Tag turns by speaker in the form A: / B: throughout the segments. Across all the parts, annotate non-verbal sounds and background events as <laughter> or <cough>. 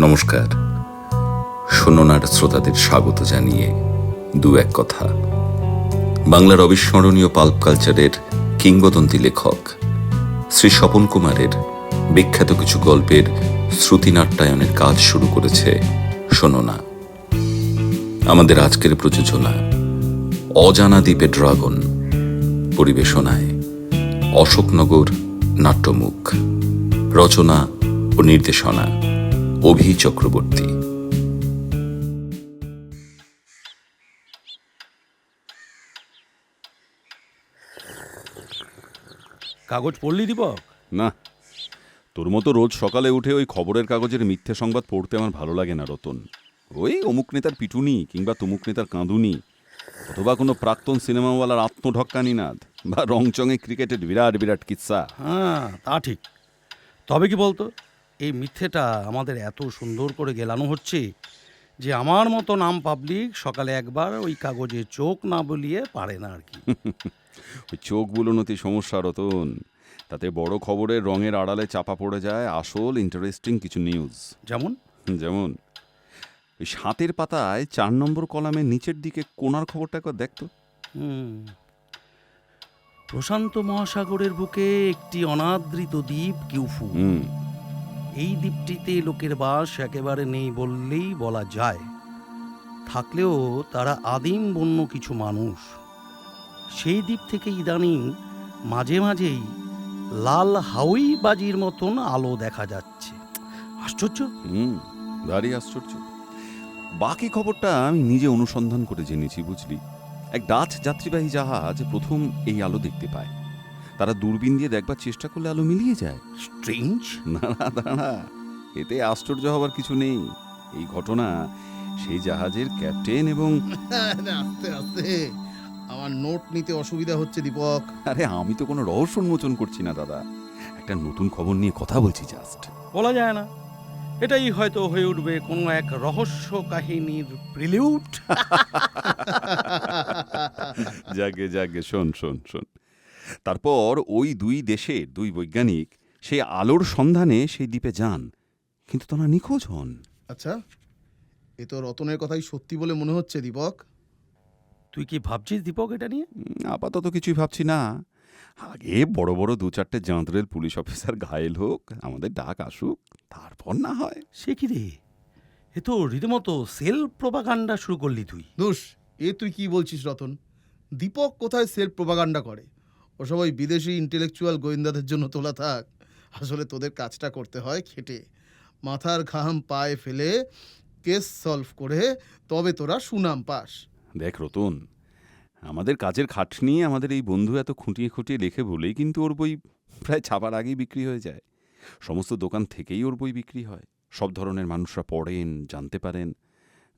A: নমস্কার। শোনার শ্রোতাদের স্বাগত জানিয়ে দু এক কথা। বাংলার অবিস্মরণীয় পাল্প কালচারের কিংবদন্তি লেখক শ্রী স্বপন কুমারের বিখ্যাত কিছু গল্পের শ্রুতিনাট্যায়নের কাজ শুরু করেছে শোনা আমাদের আজকের প্রযোজনা অজানা দ্বীপে ড্রাগন পরিবেশনায় অশোকনগর নাট্যমুখ। রচনা ও নির্দেশনা অভি চক্রবর্তী।
B: কাগজ পড়লি দীপক?
C: না। তোর মতো রোজ সকালে উঠে ওই খবরের কাগজের মিথ্যে সংবাদ পড়তে আমার ভালো লাগে না রতন। ওই অমুক নেতার পিটুনি কিংবা তুমুক নেতার কাঁদুনি অথবা কোনো প্রাক্তন সিনেমাওয়ালার আত্মঢক্কানি নাদ বা রংচঙে ক্রিকেটের বিরাট বিরাট কিচ্ছা।
B: হ্যাঁ তা ঠিক। তবে কি বলতো? এই মিথ্যেটা আমাদের এত সুন্দর করে গেলানো হচ্ছে যে আমার মতো নাম পাবলিক সকালে একবার ওই কাগজে চোখ না বলিয়ে পারে না আর কি। <laughs>
C: ওই চোখ বুলোনতি সমস্যা রতন। তাতে বড় খবরের রঙের আড়ালে চাপা পড়ে যায় আসল ইন্টারেস্টিং কিছু নিউজ
B: যেমন?
C: যেমন ওই সাতের পাতায় চার নম্বর কলামের নিচের দিকে কোনার খবরটা একবার দেখতো
B: প্রশান্ত মহাসাগরের বুকে একটি অনাদৃত দ্বীপ কিউফু।
C: হুম।
B: এই দ্বীপটিতে লোকের বাস একেবারে নেই বললেই বলা যায়। থাকলেও তারা আদিম বন্য কিছু মানুষ। সেই দ্বীপ থেকে ইদানিং মাঝে মাঝেই লাল হাউই বাজির মতন আলো দেখা যাচ্ছে। আশ্চর্য?
C: হুম, ভারী আশ্চর্য। বাকি খবরটা আমি নিজে অনুসন্ধান করে জেনেছি, বুঝলি? এক ডাচ যাত্রীবাহী জাহাজ প্রথম এই আলো দেখতে পায়। তারা দূরবীন দিয়ে দেখবার চেষ্টা করলে আলো মিলিয়ে যায়।
B: স্ট্রেঞ্জ?
C: না না দাঁড়া এতে আশ্চর্য হবার কিছু নেই। এই ঘটনা সেই জাহাজের ক্যাপ্টেন এবং <laughs>
D: আস্তে আস্তে। আমার নোট নিতে অসুবিধা হচ্ছে দীপক।
C: আরে আমি তো কোনো রহস্য উন্মোচন করছি না দাদা। একটা নতুন খবর নিয়ে কথা বলছি জাস্ট
B: বলা যায় না। এটাই হয়তো হয়ে উঠবে কোনো এক রহস্য কাহিনীর প্রিলিউট
C: জাগে জাগে শোন শোন শোন। তারপর ওই দুই দেশের দুই বৈজ্ঞানিক সেই আলোর সন্ধানে সেই দ্বীপে যান। কিন্তু তারা নিখোঁজ হন।
D: আচ্ছা এ তো রতনের কথাই সত্যি বলে মনে হচ্ছে দীপক।
B: তুই কি ভাবছিস দীপক এটা নিয়ে?
C: আপাতত কিছুই ভাবছি না। আগে বড় বড় দু চারটে জাঁতরেল পুলিশ অফিসার ঘায়েল হোক আমাদের ডাক আসুক তারপর না হয়।
B: সে কি রে? এ তো রীতিমতো সেল প্রপাগান্ডা শুরু করলি তুই।
D: দোষ এ তুই কি বলছিস রতন? দীপক কোথায় সেলফ প্রোপাগান্ডা করে? ও ওই বিদেশি ইন্টেলেকচুয়াল গোয়েন্দাদের জন্য তোলা থাক। আসলে তোদের কাজটা করতে হয় খেটে। মাথার ঘাম পায়ে ফেলে কেস সলভ করে তবে তোরা সুনাম পাস।
C: দেখ রতন, আমাদের কাজের খাটনি আমাদের এই বন্ধু এত খুঁটিয়ে খুঁটিয়ে লেখে বলেই কিন্তু ওর বই প্রায় ছাপার আগেই বিক্রি হয়ে যায়। সমস্ত দোকান থেকেই ওর বই বিক্রি হয়। সব ধরনের মানুষরা পড়েন, জানতে পারেন।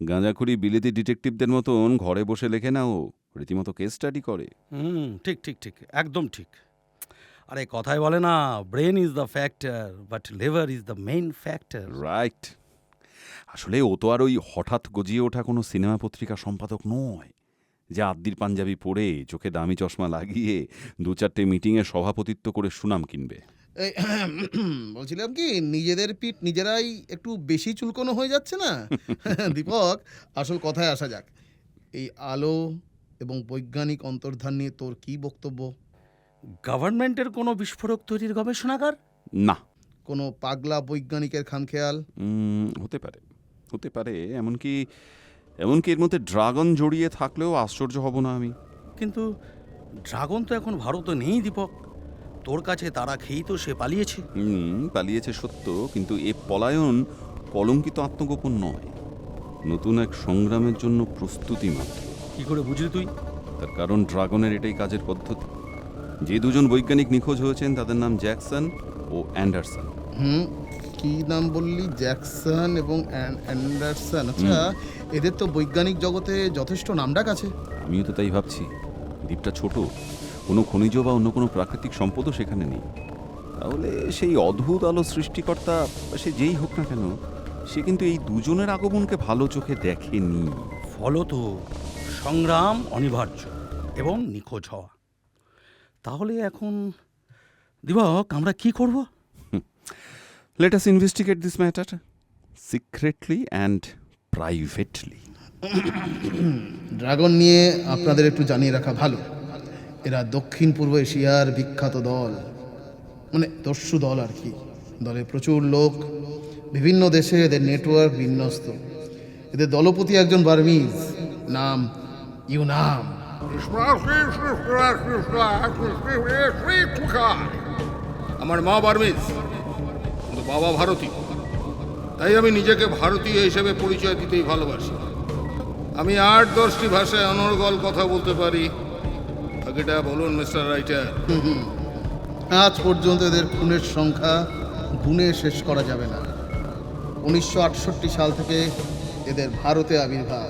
C: গাঁজাখুরি বিলেতি ডিটেকটিভদের মতন ঘরে বসে লেখে না ও। রীতিমতো কেস স্টাডি করে।
B: হুম ঠিক ঠিক ঠিক একদম ঠিক। আরে কথায় বলে না brain is the factor but liver is the main factor
C: right আসলে ও তো আর ওই হঠাৎ গজিয়ে ওঠা কোনো সিনেমা পত্রিকা সম্পাদক নয়। যে আদ্দির পাঞ্জাবি পরে চোখে দামি চশমা লাগিয়ে দু চারটে মিটিংয়ে সভাপতিত্ব করে সুনাম কিনবে।
D: এই বলছিলাম কি নিজেদের পিঠ নিজেরাই একটু বেশি চুলকোনো হয়ে যাচ্ছে না? <laughs> দীপক আসল কথায় আসা যাক। এই আলো এবং বৈজ্ঞানিক অন্তর্ধান নিয়ে তোর কি বক্তব্য?
B: গভর্নমেন্টের কোনো বিস্ফোরক তৈরির গবেষণাগার?
C: না।
D: কোনো পাগলা বৈজ্ঞানিকের খামখেয়াল
C: হতে পারে। হতে পারে এমনকি এমনকি এর মধ্যে ড্রাগন জড়িয়ে থাকলেও আশ্চর্য হব না আমি।
B: কিন্তু ড্রাগন তো এখন ভারতে নেই দীপক। তোর কাছে তারা খেয়েই তো সে পালিয়েছে।
C: হুম পালিয়েছে সত্য কিন্তু এ পলায়ন কলঙ্কিত আত্মগোপন নয়। নতুন এক সংগ্রামের জন্য প্রস্তুতি মাত্র।
B: কি করে বুঝলি তুই?
C: তার কারণ ড্রাগনের এটাই কাজের পদ্ধতি। যে দুজন বৈজ্ঞানিক নিখোঁজ হয়েছেন তাদের নাম জ্যাকসন ও অ্যান্ডারসন।
D: হুম কি নাম বললি? জ্যাকসন এবং অ্যান্ডারসন। আচ্ছা এদের তো বৈজ্ঞানিক জগতে যথেষ্ট নামডাক আছে।
C: আমিও তো তাই ভাবছি। দ্বীপটা ছোট। কোনো খনিজ বা অন্য কোনো প্রাকৃতিক সম্পদও সেখানে নেই। তাহলে সেই অদ্ভুত আলো সৃষ্টিকর্তা সে যেই হোক না কেন সে কিন্তু এই দুজনের আগমনকে ভালো চোখে দেখেনি।
B: ফলত। সংগ্রাম অনিবার্য এবং নিখোঁজ হওয়া। তাহলে এখন দিবক আমরা কি করব?
C: Let us investigate this matter secretly and privately
D: dragon নিয়ে আপনাদের একটু জানিয়ে রাখা ভালো। এরা দক্ষিণ পূর্ব এশিয়ার বিখ্যাত দল মানে দস্যু দল আর কি। দলে প্রচুর লোক বিভিন্ন দেশে এদের নেটওয়ার্ক বিন্যস্ত। এদের দলপতি একজন বার্মিজ নাম ইউনাম আমার মা বার্মিজ কিন্তু বাবা ভারতীয় তাই আমি নিজেকে ভারতীয় হিসেবে পরিচয় দিতেই ভালোবাসি। আমি আট দশটি ভাষায় অনর্গল কথা বলতে পারি। বাকিটা বলুন মিস্টার রাইটার। আজ পর্যন্ত এদের খুনের সংখ্যা গুণে শেষ করা যাবে না। উনিশশো আটষট্টি সাল থেকে এদের ভারতে আবির্ভাব।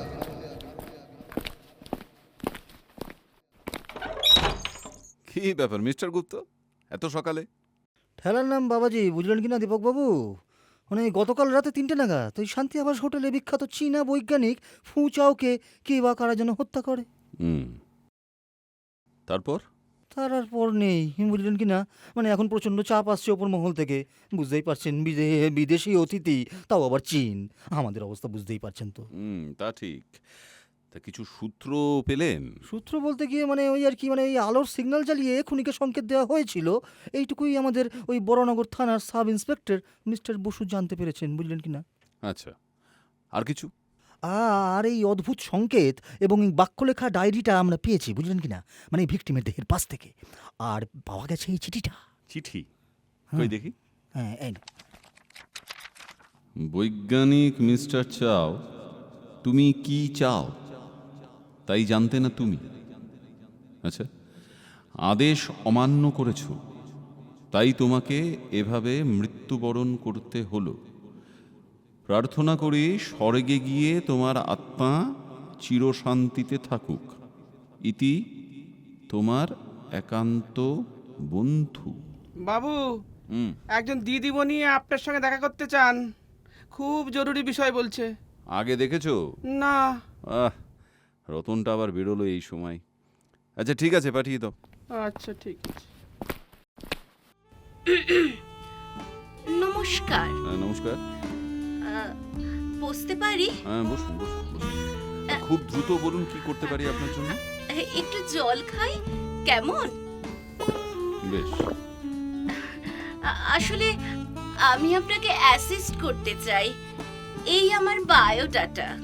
C: কি ব্যাপার মিস্টার গুপ্ত এত সকালে?
E: ঠেলার নাম বাবাজি বুঝলেন কি না দীপকবাবু? মানে গতকাল রাতে তিনটে নাগাদ তো শান্তি আবাস হোটেলে বিখ্যাত চীনা বৈজ্ঞানিক ফু চাওকে কে বা কারা যেন হত্যা করে।
C: হুম। তারপর?
E: তার আর পর নেই বুঝলেন কি না মানে এখন প্রচণ্ড চাপ আসছে ওপর মহল থেকে। বুঝতেই পারছেন বিদে- বিদেশি অতিথি তাও আবার চীন। আমাদের অবস্থা বুঝতেই পারছেন তো।
C: হুম তা ঠিক। তা কিছু সূত্র পেলেন?
E: সূত্র বলতে গিয়ে মানে ওই আর কি মানে ওই আলোর সিগন্যাল জ্বালিয়ে খুনিকে সংকেত দেওয়া হয়েছিল। এইটুকুই আমাদের ওই বড়নগর থানার সাব ইন্সপেক্টর মিস্টার বসু জানতে পেরেছেন বুঝলেন কি না?
C: আচ্ছা। আর কিছু?
E: আর এই অদ্ভুত সংকেত এবং এই বাক্যলেখা ডায়েরিটা আমরা পেয়েছি বুঝলেন কি না? মানে ভিকটিমের দেহের পাশ থেকে। আর পাওয়া গেছে এই চিঠিটা।
C: চিঠি? কই
E: হ্যাঁ।
C: দেখি?
E: হ্যাঁ এই না।
C: বৈজ্ঞানিক মিস্টার চাও তুমি কি চাও? তাই জানতে না তুমি? আচ্ছা আদেশ অমান্য করেছ তাই তোমাকে এভাবে মৃত্যুবরণ করতে হলো। প্রার্থনা করি স্বর্গে গিয়ে তোমার আত্মা চিরশান্তিতে থাকুক। ইতি তোমার একান্ত বন্ধু।
F: বাবু একজন দিদিমণি আপনার সঙ্গে দেখা করতে চান খুব জরুরি বিষয় বলছে।
C: আগে দেখেছ?
F: না।
C: আহ রতনটা আবার বেরোলো এই সময়। আচ্ছা ঠিক আছে পাঠিয়ে দাও।
F: আচ্ছা ঠিক আছে।
G: নমস্কার।
C: হ্যাঁ, নমস্কার।
G: আহ, বসতে পারি?
C: হ্যাঁ বসুন বসুন বসুন। খুব দ্রুত বলুন কি করতে পারি আপনার জন্য?
G: একটু জল খাই। কেমন?
C: বেশ।
G: আ- আসলে আমি আপনাকে অ্যাসিস্ট করতে চাই। এই আমার বায়োডাটা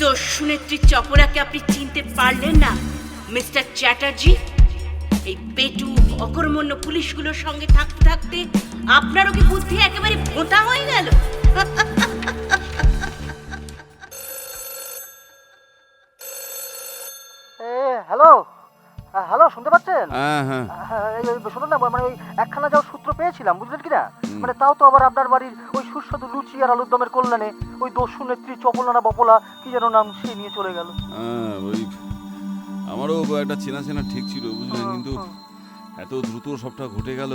G: দস্যুনেত্রী চপরাকে আপনি চিনতে পারলেন না? মিস্টার চ্যাটার্জি এই পেটু অকর্মণ্য পুলিশগুলোর সঙ্গে থাকতে থাকতে আপনারও কি বুদ্ধি একেবারে ভোঁতা হয়ে গেল?
E: এ হ্যালো? হ্যালো শুনতে পাচ্ছেন?
C: হ্যাঁ হ্যাঁ।
E: এই শুনুন না মানে ওই একখানা যাও সূত্র পেয়েছিলাম বুঝলেন কি না মানে তাও তো আবার আপনার বাড়ির ওই সুস্বাদু লুচি আর আলুর দমের কল্যাণে ওই দস্যু নেত্রী চপলা বপলা কি যেন নাম সে নিয়ে চলে গেল।
C: হ্যাঁ, ওই আমারও একটা চেনা চেনা ঠিক ছিল বুঝলেন? কিন্তু এত দ্রুত সবটা ঘটে গেল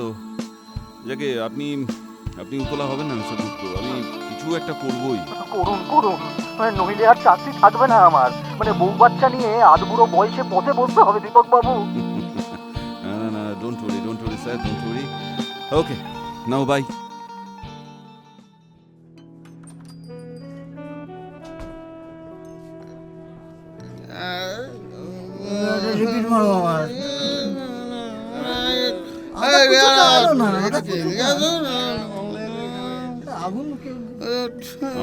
C: যাকে আপনি আপনি উতলা হবেন না মিস্টার গুপ্ত? আমি কিছু একটা করবই।
E: করুন করুন। মানে নইলে আর চাকরি থাকবে না আমার। মানে বউ বাচ্চা নিয়ে আধবুড়ো বয়সে পথে বসতে হবে দীপক বাবু <laughs>
C: ওকে নাও বাই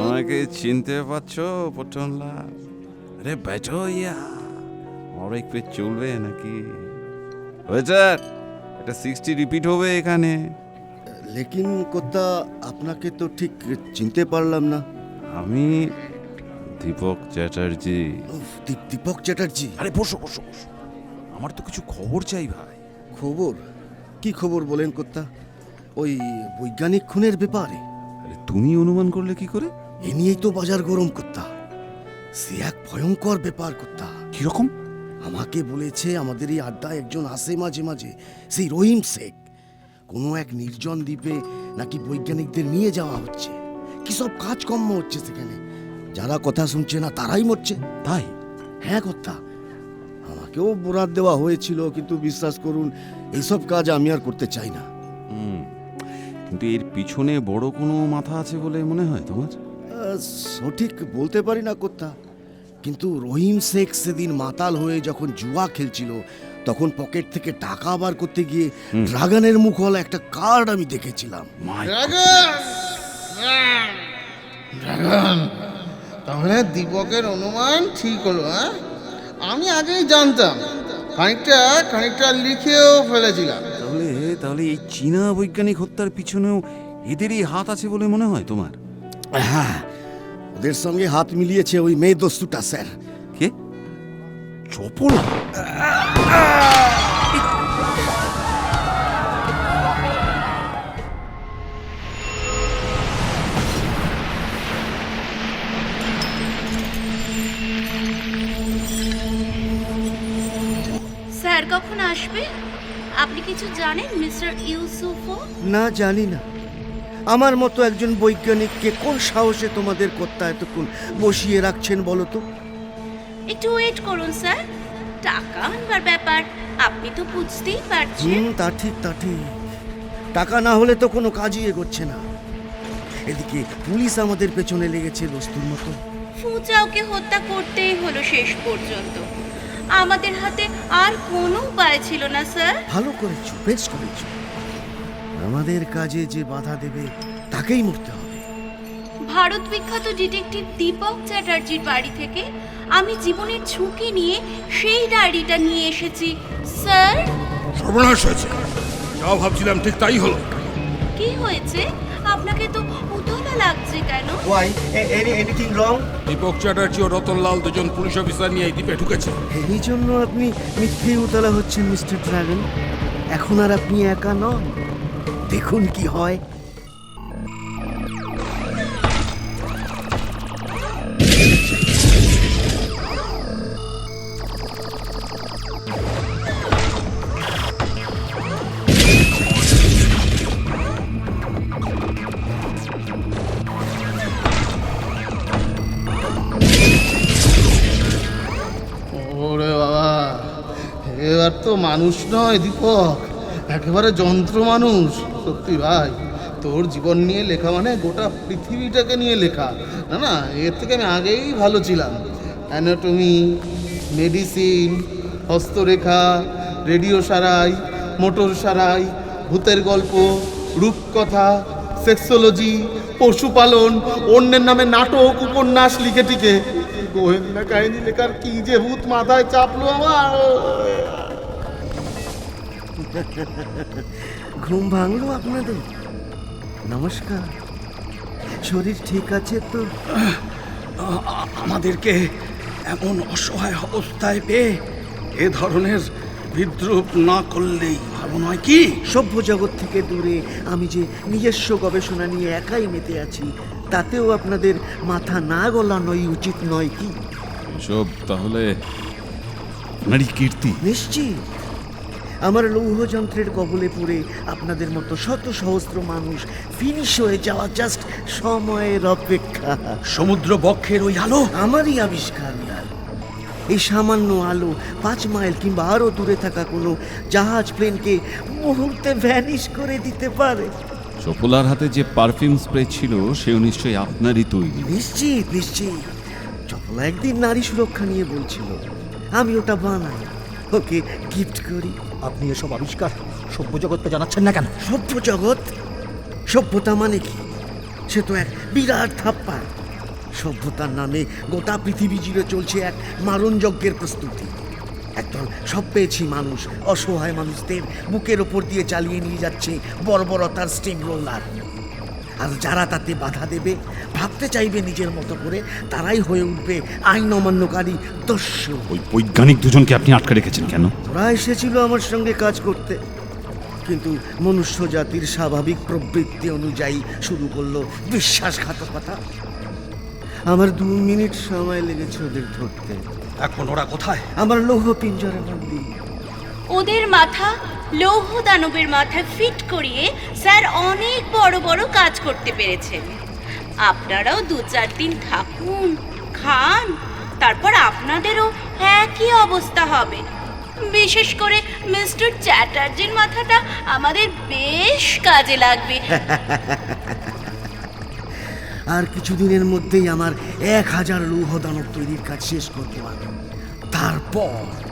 C: আমাকে চিনতে পারছ পটনলা আরে, বেটো ইয়া। আর এক চলবে নাকি? ওয়েটার, এটা সিক্সটি রিপিট হবে এখানে।
H: লেকিন কোথা আপনাকে তো ঠিক চিনতে পারলাম না।
C: আমি দীপক চ্যাটার্জি।
H: উফ, দীপ- দীপক চ্যাটার্জি?
C: আরে বসো বসো বসো। আমার তো কিছু খবর চাই ভাই।
H: খবর? কি খবর বলেন কোথা? ওই বৈজ্ঞানিক খুনের ব্যাপারে।
C: আরে তুমি অনুমান করলে কি করে?
H: এ নিয়েই তো বাজার গরম কোথা? সে এক ভয়ঙ্কর ব্যাপার কোথা?
C: কীরকম?
H: আমাকে বলেছে আমাদের এই আড্ডায় একজন আসে মাঝে মাঝে সেই রহিম শেখ। কোনো এক নির্জন দ্বীপে নাকি বৈজ্ঞানিকদের নিয়ে যাওয়া হচ্ছে? কি সব কাজকর্ম হচ্ছে সেখানে? যারা কথা শুনছে না তারাই মরছে।
C: তাই?
H: হ্যাঁ কথা আমাকেও বরাদ দেওয়া হয়েছিল কিন্তু বিশ্বাস করুন এইসব কাজ আমি আর করতে চাই না।
C: হুম। কিন্তু এর পিছনে বড় কোনো মাথা আছে বলে মনে হয় তোমার?
H: সঠিক বলতে পারি না কোথা কিন্তু রহিম শেখ সেদিন মাতাল হয়ে যখন জুয়া খেলছিল তখন পকেট থেকে টাকা বার করতে গিয়ে ড্রাগনের মুখওয়ালা একটা কার্ড আমি দেখেছিলাম।
D: ড্রাগন! তাহলে দীপকের অনুমান ঠিক হলো হ্যাঁ? আমি আগেই জানতাম। খানিকটা খানিকটা লিখেও ফেলেছিলাম।
C: তাহলে তাহলে এই চীনা বৈজ্ঞানিক হত্যার পিছনেও এদেরই হাত আছে বলে মনে হয় তোমার?
H: হ্যাঁ ওদের সঙ্গে হাত মিলিয়েছে ওই মেয়ে দস্তুটা স্যার।
C: কে? চপলা
G: স্যার কখন আসবে? আপনি কিছু জানেন মিস্টার ইউসুফো
H: না জানি না। আমার মতো একজন বৈজ্ঞানিককে কোন সাহসে তোমাদের কর্তা এতক্ষণ বসিয়ে রাখছেন বলো তো?
G: একটু ওয়েট করুন স্যার। টাকা আনবার ব্যাপার আপনি তো বুঝতেই পারছেন।
H: হুম তা ঠিক তা ঠিক। টাকা না হলে তো কোনো কাজই এগোচ্ছে না। এদিকে পুলিশ আমাদের পেছনে লেগেছে দস্তুর মতো।
G: ফুচাওকে হত্যা করতেই হলো শেষ পর্যন্ত। আমাদের হাতে আর কোনো উপায় ছিল না স্যার।
H: ভালো করেছ বেশ করেছ। আমাদের কাজে যে বাধা দেবে তাকেই মরতে হবে।
G: ভারত বিখ্যাত ডিটেকটিভ দীপক চ্যাটার্জির বাড়ি থেকে আমি জীবনের ঝুঁকি নিয়ে সেই ডায়েরিটা নিয়ে এসেছি। স্যার?
I: সর্বনাশ হয়েছে। যা ভাবছিলাম ঠিক তাই হলো।
G: কি হয়েছে? আপনাকে তো উতলা লাগছে কেন?
H: Why any anything wrong
I: Dipak Chatterjee ও রতনলাল দুজন পুলিশ অফিসার নিয়ে এই দ্বীপে ঢুকেছে।
H: এই জন্য আপনি মিথ্যে উতলা হচ্ছেন মিস্টার ড্রাগন। এখন আর আপনি একা নন। দেখুন কি হয়।
D: মানুষ নয়, দীপক। একেবারে যন্ত্র মানুষ। সত্যি ভাই, তোর জীবন নিয়ে লেখা মানে গোটা পৃথিবীটাকে নিয়ে লেখা। না না, এর থেকে আমি আগেই ভালো ছিলাম। অ্যানাটমি, মেডিসিন, হস্তরেখা, রেডিও সারাই, মোটর সারাই, ভূতের গল্প, রূপকথা, সেক্সোলজি, পশুপালন, অন্যের নামে নাটক, উপন্যাস লিখে টিকে। গোয়েন্দা কাহিনী লেখার কি যে ভূত মাথায় চাপলো আমার।
H: ঘুম ভাঙলো আপনাদের? নমস্কার। শরীর ঠিক আছে তো?
B: আমাদেরকে এমন অসহায় অবস্থায় পেয়ে এ ধরনের বিদ্রুপ না করলেই ভালো নয় কি?
H: সভ্য জগৎ থেকে দূরে আমি যে নিজস্ব গবেষণা নিয়ে একাই মেতে আছি তাতেও আপনাদের মাথা না গলানোই উচিত নয় কি?
C: সব তাহলে আপনারই কীর্তি?
H: নিশ্চিত। আমার লৌহযন্ত্রের কবলে পড়ে আপনাদের মতো শত সহস্র মানুষ ফিনিশ হয়ে যাওয়া জাস্ট সময়ের অপেক্ষা।
B: সমুদ্র বক্ষের ওই আলো?
H: আমারই আবিষ্কার এই এই সামান্য আলো পাঁচ মাইল কিংবা আরও দূরে থাকা কোনো জাহাজ প্লেনকে মুহূর্তে ভ্যানিশ করে দিতে পারে।
C: চপলার হাতে যে পারফিউম স্প্রে ছিল সেও নিশ্চয়ই আপনারই তৈরি।
H: নিশ্চিত নিশ্চিত। চপলা একদিন নারী সুরক্ষা নিয়ে বলছিল আমি ওটা বানাই ওকে গিফট করি।
E: আপনি এসব আবিষ্কার সভ্য জগৎকে জানাচ্ছেন না কেন?
H: সভ্য জগৎ সভ্যতা মানে কি? সে তো এক বিরাট থাপ্পা সভ্যতার নামে গোটা পৃথিবী জুড়ে চলছে এক মারণ যজ্ঞের প্রস্তুতি। একদল সব পেয়েছি মানুষ, অসহায় মানুষদের বুকের ওপর দিয়ে চালিয়ে নিয়ে যাচ্ছে বর্বরতার স্টিম রোলার আর যারা তাতে বাধা দেবে ভাবতে চাইবে নিজের মতো করে তারাই হয়ে উঠবে আইন অমান্যকারী দস্যু।
C: ওই বৈজ্ঞানিক দুজনকে আপনি আটকে রেখেছেন কেন?
H: ওরা এসেছিল আমার সঙ্গে কাজ করতে। কিন্তু মনুষ্য জাতির স্বাভাবিক প্রবৃত্তি অনুযায়ী শুরু করল বিশ্বাসঘাতকতা। আমার দু মিনিট সময় লেগেছে ওদের ধরতে।
B: এখন ওরা কোথায়?
H: আমার লৌহ পিঞ্জরে বন্দি
G: ওদের মাথা লৌহ দানবের মাথায় ফিট করিয়ে স্যার অনেক বড় বড় কাজ করতে পেরেছেন আপনারাও দু চার দিন থাকুন, খান, তারপর আপনাদেরও একই অবস্থা হবে। বিশেষ করে মিস্টার চ্যাটার্জির মাথাটা আমাদের বেশ কাজে লাগবে। <laughs>
H: আর কিছুদিনের মধ্যেই আমার এক হাজার লৌহ দানব তৈরির কাজ শেষ করতে পারবে। তারপর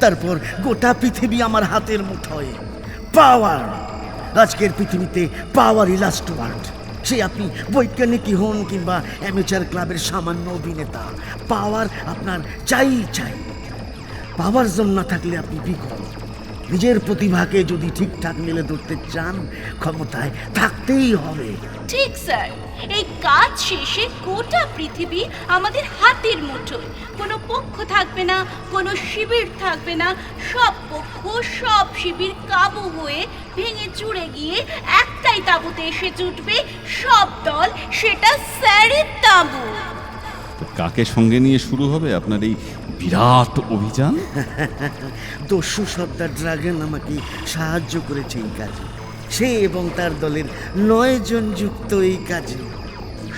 H: তারপর গোটা পৃথিবী আমার হাতের মুঠোয়। পাওয়ার আজকের পৃথিবীতে পাওয়ার ইলাস্ট ওয়ার্ড সে আপনি বৈজ্ঞানিকই হন কিংবা অ্যামেচার ক্লাবের সামান্য অভিনেতা পাওয়ার আপনার চাই চাই। পাওয়ার জোন না থাকলে আপনি বিকল। নিজের প্রতিভাকে যদি ঠিকঠাক মেলে ধরতে চান, ক্ষমতায় থাকতেই হবে।
G: ঠিক, স্যার। এই কাজ শেষে গোটা পৃথিবী আমাদের হাতের মুঠোয়। কোনো পক্ষ থাকবে না, কোনো শিবির থাকবে না। সব পক্ষ, সব শিবির কাবু হয়ে ভেঙে চুড়ে গিয়ে একটাই তাঁবুতে এসে জুটবে সব দল, সেটা স্যারের তাঁবু।
C: তো কাকে সঙ্গে নিয়ে শুরু হবে? আপনার এই বিরাট অভিযান? <laughs>
H: দস্যু সর্দার ড্রাগন আমাকে সাহায্য করেছে এই কাজে। সে এবং তার দলের নয় জন যুক্ত এই কাজে।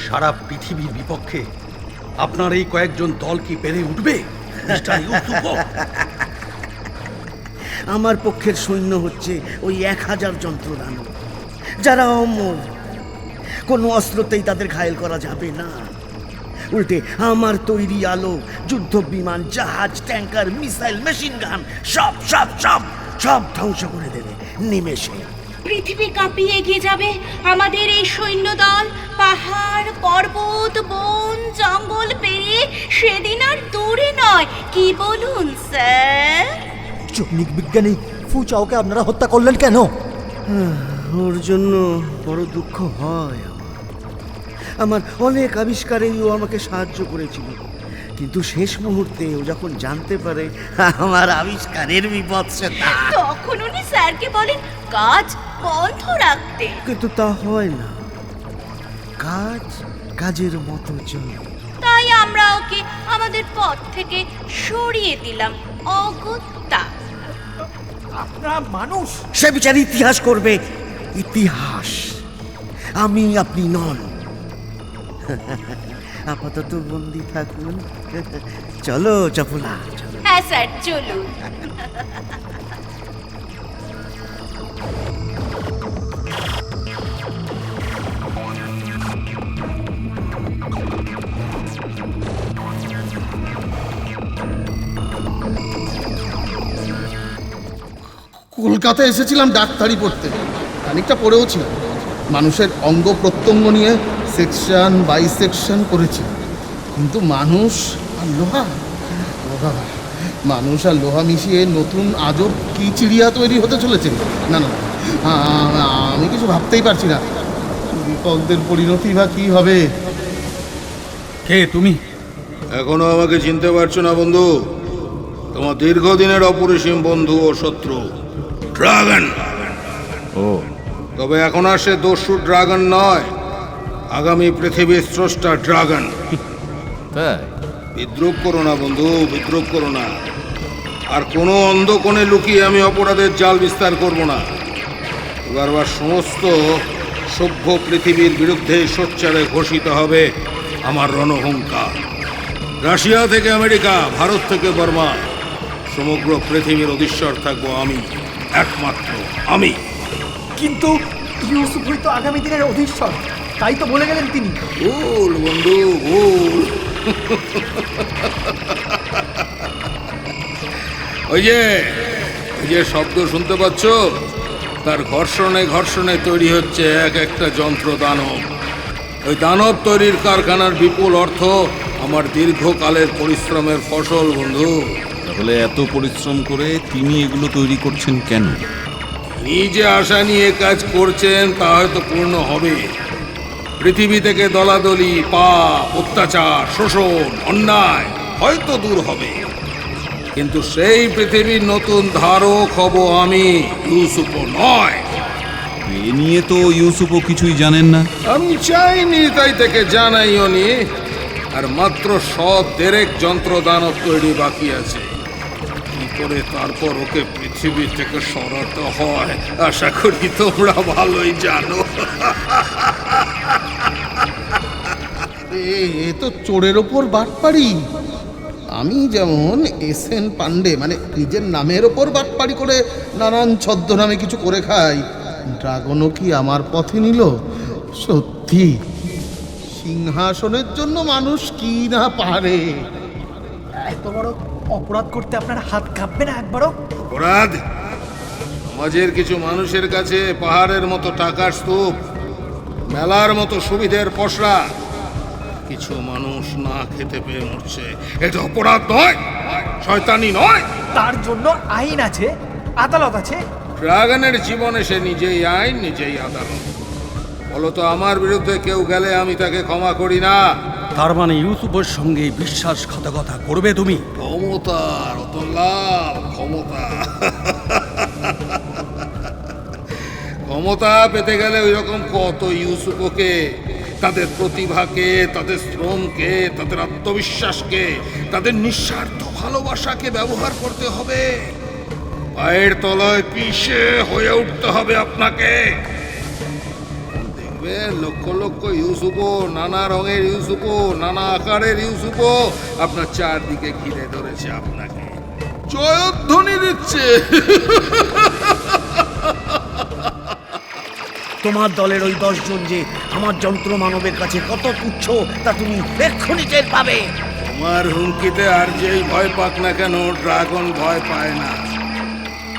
B: সারা পৃথিবীর বিপক্ষে আপনার এই কয়েকজন দল কি পেরে উঠবে? মিস্টার ইউসুফ <laughs>
H: আমার পক্ষের সৈন্য হচ্ছে ওই এক হাজার যন্ত্রদানব। যারা অমর কোনো অস্ত্রতেই তাদের ঘায়েল করা যাবে না। উল্টে আমার তৈরি আলো যুদ্ধ বিমান জাহাজ ট্যাঙ্কার মিসাইল মেশিন গান সব সব সব সব ধ্বংস করে দেবে নিমেষে।
G: পৃথিবী কাঁপিয়ে এগিয়ে যাবে আমাদের এই সৈন্যদল। পাহাড় পর্বত বন জঙ্গল পেরিয়ে সেদিন আর দূরে নয়। কি বলুন স্যার?
E: চৈনিক বিজ্ঞানী ফু চাওকে আপনারা হত্যা করলেন কেন?
H: ওর জন্য বড় দুঃখ হয় আমার। অনেক আবিষ্কারেই ও আমাকে সাহায্য করেছিল। কিন্তু শেষ মুহূর্তে ও যখন জানতে পারে আমার আবিষ্কারের বিপদ সেটা
G: তখন উনি স্যারকে বলেন কাজ বন্ধ রাখতে।
H: কিন্তু তা হয় না। কাজ কাজের মতো চলে।
G: তাই আমরা ওকে আমাদের পথ থেকে সরিয়ে দিলাম অগত্যা।
E: আপনারা মানুষ।
H: সে বিচার ইতিহাস করবে। ইতিহাস। আমি আপনি নন। <laughs> আপাতত বন্দি থাকুন। চলো চপলা। চলো
G: হ্যাঁ স্যার চলুন।
D: কলকাতায় এসেছিলাম ডাক্তারি পড়তে। খানিকটা পড়েও ছিলাম। মানুষের অঙ্গ প্রত্যঙ্গ নিয়ে সেকশন বাই সেকশন করেছি। কিন্তু মানুষ আর লোহা? বাবা মানুষ আর লোহা মিশিয়ে নতুন আজব কি চিড়িয়া তৈরি হতে চলেছে। না না আমি কিছু ভাবতেই পারছি না। বিপদের পরিণতি বা কি হবে?
B: কে তুমি?
I: এখনও আমাকে চিনতে পারছ না বন্ধু। তোমার দীর্ঘদিনের অপরিসীম বন্ধু ও শত্রু ড্রাগন।
C: ও
I: তবে এখন আর সে দস্যু ড্রাগন নয়। আগামী পৃথিবীর স্রষ্টা ড্রাগন।
C: তাই?
I: বিদ্রুপ করো না বন্ধু বিদ্রুপ করো না। আর কোনো অন্ধকোণে লুকিয়ে আমি অপরাধের জাল বিস্তার করব না। এবার সমস্ত সভ্য পৃথিবীর বিরুদ্ধে সোচ্চারে ঘোষিত হবে আমার রণহুঙ্কার। রাশিয়া থেকে আমেরিকা ভারত থেকে বর্মা সমগ্র পৃথিবীর অধীশ্বর থাকব আমি একমাত্র আমি।
E: কিন্তু ইউসুফই তো আগামী দিনের অধীশ্বর। তাই তো বলে গেলেন তিনি।
I: ভুল বন্ধু ভুল। ওই যে ওই যে শব্দ শুনতে পাচ্ছ? তার ঘর্ষণে ঘর্ষণে তৈরি হচ্ছে এক একটা যন্ত্র দানব। ওই দানব তৈরির কারখানার বিপুল অর্থ আমার দীর্ঘকালের পরিশ্রমের ফসল বন্ধু।
C: তাহলে এত পরিশ্রম করে তিনি এগুলো তৈরি করছেন কেন?
I: নিজে আশা নিয়ে কাজ করছেন তা হয়তো পূর্ণ হবে। পৃথিবী থেকে দলাদলি পাপ অত্যাচার শোষণ অন্যায় হয়তো দূর হবে। কিন্তু সেই পৃথিবীর নতুন ধারক হব আমি ইউসুফ নয়।
C: এ নিয়ে তো ইউসুফও কিছুই জানেন না।
I: আমি চাইনি তাই থেকে জানাইও নি। আর মাত্র শ দেড়েক যন্ত্র দানব তৈরি বাকি আছে। করে তারপর ওকে পৃথিবী থেকে সরাতে হয়। আশা করি তোমরা ভালোই জানো।
D: এ তো চোরের ওপর বাটপাড়ি। আমি যেমন এস এন পান্ডে মানে নিজের নামের ওপর বাটপাড়ি করে নানান ছদ্মনামে কিছু করে খাই ড্রাগনও কি আমার পথে নিল? সত্যি সিংহাসনের জন্য মানুষ কি না পারে?
E: এত বড় অপরাধ করতে আপনার হাত কাঁপবে না একবারও?
I: অপরাধ? সমাজের কিছু মানুষের কাছে পাহাড়ের মতো টাকার স্তূপ মেলার মতো সুবিধের পসরা। কিছু মানুষ না খেতে পেয়ে মরছে। এটা অপরাধ নয় শয়তানি নয়।
E: তার জন্য আইন আছে আদালত আছে।
I: ড্রাগনের জীবনে সে নিজেই আইন নিজেই আদালত। বলতো আমার বিরুদ্ধে কেউ গেলে আমি তাকে ক্ষমা করি না?
B: তার মানে ইউসুফের সঙ্গে বিশ্বাসঘাতকতা করবে তুমি?
I: ক্ষমতা, রতনলাল, ক্ষমতা। ক্ষমতা পেতে গেলে ওই রকম কত ইউসুফকে, তাদের প্রতিভাকে, তাদের শ্রমকে, তাদের আত্মবিশ্বাসকে, তাদের নিঃস্বার্থ ভালোবাসাকে ব্যবহার করতে হবে। পায়ের তলায় পিষে হয়ে উঠতে হবে আপনাকে। দেখবে লক্ষ লক্ষ ইউসুফো নানা রঙের ইউসুফো নানা আকারের ইউসুফো আপনার চারদিকে ঘিরে ধরেছে আপনাকে। জয়ধ্বনি দিচ্ছে।
H: তোমার দলের ওই দশজন যে আমার যন্ত্র মানবের কাছে কত তুচ্ছ তা তুমি এক্ষুনি টের পাবে।
I: তোমার হুমকিতে আর যেই ভয় পাক না কেন ড্রাগন ভয় পায় না।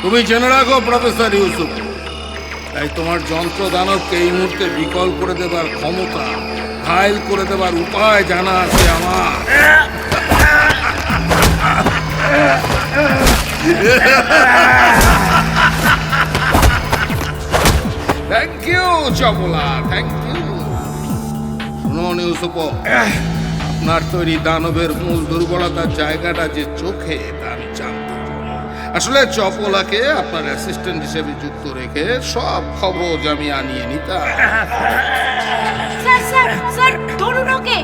I: তুমি জেনে রাখো প্রফেসর ইউসুফ। তাই তোমার যন্ত্র দানবকে এই মুহূর্তে বিকল করে দেবার ক্ষমতা, ঘায়ল করে দেবার উপায় জানা আছে আমার। Thank you Chapala thank you Yusuf আপনার তৈরি দানবের মূল দুর্বলতার জায়গাটা যে চোখে আসলে চপলাকে আপনার অ্যাসিস্ট্যান্ট হিসেবে যুক্ত রেখে সব খবর আমি আনিয়ে নিতাম।
G: স্যার স্যার স্যার ধরুন ওকে।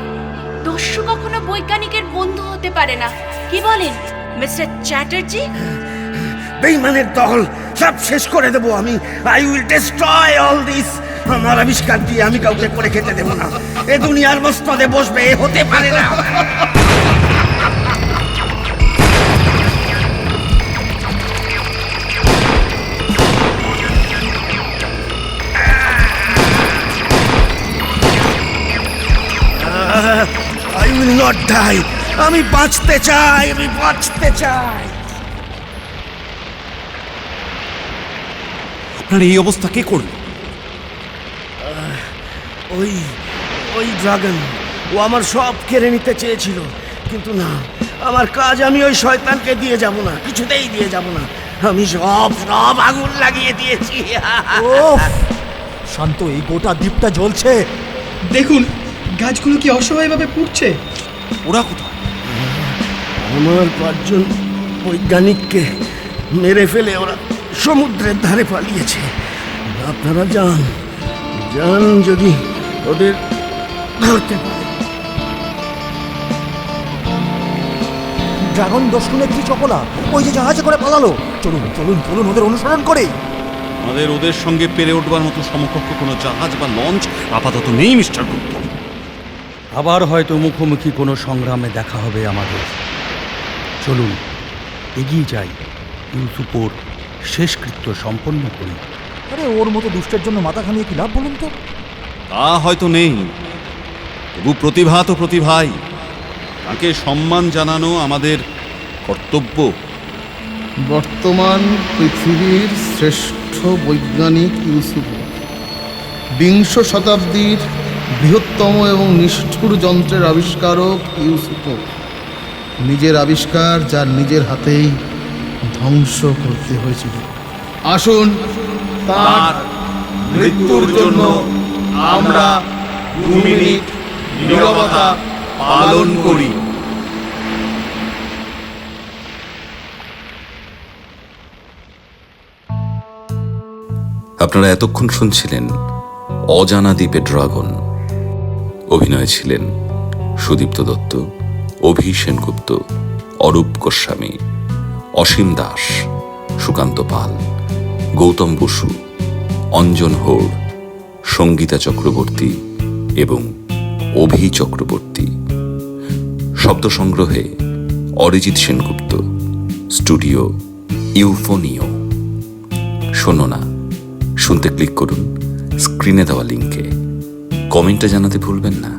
G: দস্যু কখনো বৈজ্ঞানিকের বন্ধু হতে পারে না। কি বলেন মিস্টার চ্যাটার্জি?
H: বেইমানের দল সব শেষ করে দেবো আমি। I will destroy all this আমার আবিষ্কার দিয়ে আমি কাউকে করে খেতে দেবো না। এ দুনিয়ার মস্তদে বসবে এ হতে পারে না। আই উইল নট ডাই আমি বাঁচতে চাই আমি বাঁচতে চাই।
C: আপনার এই অবস্থা কে করল?
H: ওই ওই ড্রাগন ও আমার সব কেড়ে নিতে চেয়েছিল। কিন্তু না আমার কাজ আমি ওই শয়তানকে দিয়ে যাব না কিছুতেই দিয়ে যাব না। আমি সব সব আগুন লাগিয়ে দিয়েছি।
E: শান্ত এই গোটা দ্বীপটা জ্বলছে।
J: দেখুন গাছগুলো কি অসহায়ভাবে পুড়ছে?
C: ওরা কোথায়?
H: আমার পাঁচজন বৈজ্ঞানিককে মেরে ফেলে ওরা সমুদ্রের ধারে পালিয়েছে। আপনারা যান যান যদি ওদের ধরতে পারে
E: ড্রাগন দস্যু নেত্রী চপলা ওই যে জাহাজে করে পালালো। চলুন চলুন চলুন ওদের অনুসরণ করে।
C: আমাদের ওদের সঙ্গে পেরে উঠবার মতো সমকক্ষ কোনো জাহাজ বা লঞ্চ আপাতত নেই মিস্টার গুপ্ত।
B: আবার হয়তো মুখোমুখি কোনো সংগ্রামে দেখা হবে আমাদের। চলুন এগিয়ে যাই ইউসুফোর শেষকৃত্য সম্পন্ন করি।
E: আরে ওর মতো দুষ্টের জন্য মাথা ঘামিয়ে কি লাভ বলুন তো?
C: তা হয়তো নেই। তবু প্রতিভা তো প্রতিভাই। তাকে সম্মান জানানো আমাদের কর্তব্য।
D: বর্তমান পৃথিবীর শ্রেষ্ঠ বৈজ্ঞানিক ইউসুফ। বিংশ শতাব্দীর বৃহত্তম এবং নিষ্ঠুর যন্ত্রের আবিষ্কারক ইউসুফ। নিজের আবিষ্কার যার নিজের হাতেই ধ্বংস করতে হয়েছিল। আসুন, তার মৃত্যুর জন্য আমরা পালন করি।
A: আপনারা এতক্ষণ শুনছিলেন অজানা দ্বীপে ড্রাগন। অভিনয় ছিলেন সুদীপ্ত দত্ত, অভি সেনগুপ্ত, অরূপ গোস্বামী, অসীম দাস, সুকান্ত পাল, গৌতম বসু, অঞ্জন হোড়, সঙ্গীতা চক্রবর্তী এবং অভি চক্রবর্তী। শব্দ সংগ্রহে
K: অরিজিৎ সেনগুপ্ত, স্টুডিও ইউফোনিও। শোনো না, শুনতে ক্লিক করুন, স্ক্রিনে দেওয়া লিঙ্কে কমেন্টে জানাতে ভুলবেন না।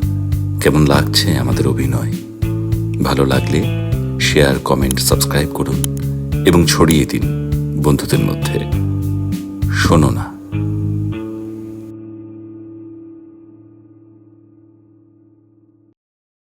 K: কেমন লাগছে আমাদের অভিনয়? ভালো লাগলে শেয়ার কমেন্ট সাবস্ক্রাইব করুন এবং ছড়িয়ে দিন বন্ধুদের মধ্যে। শোনো না।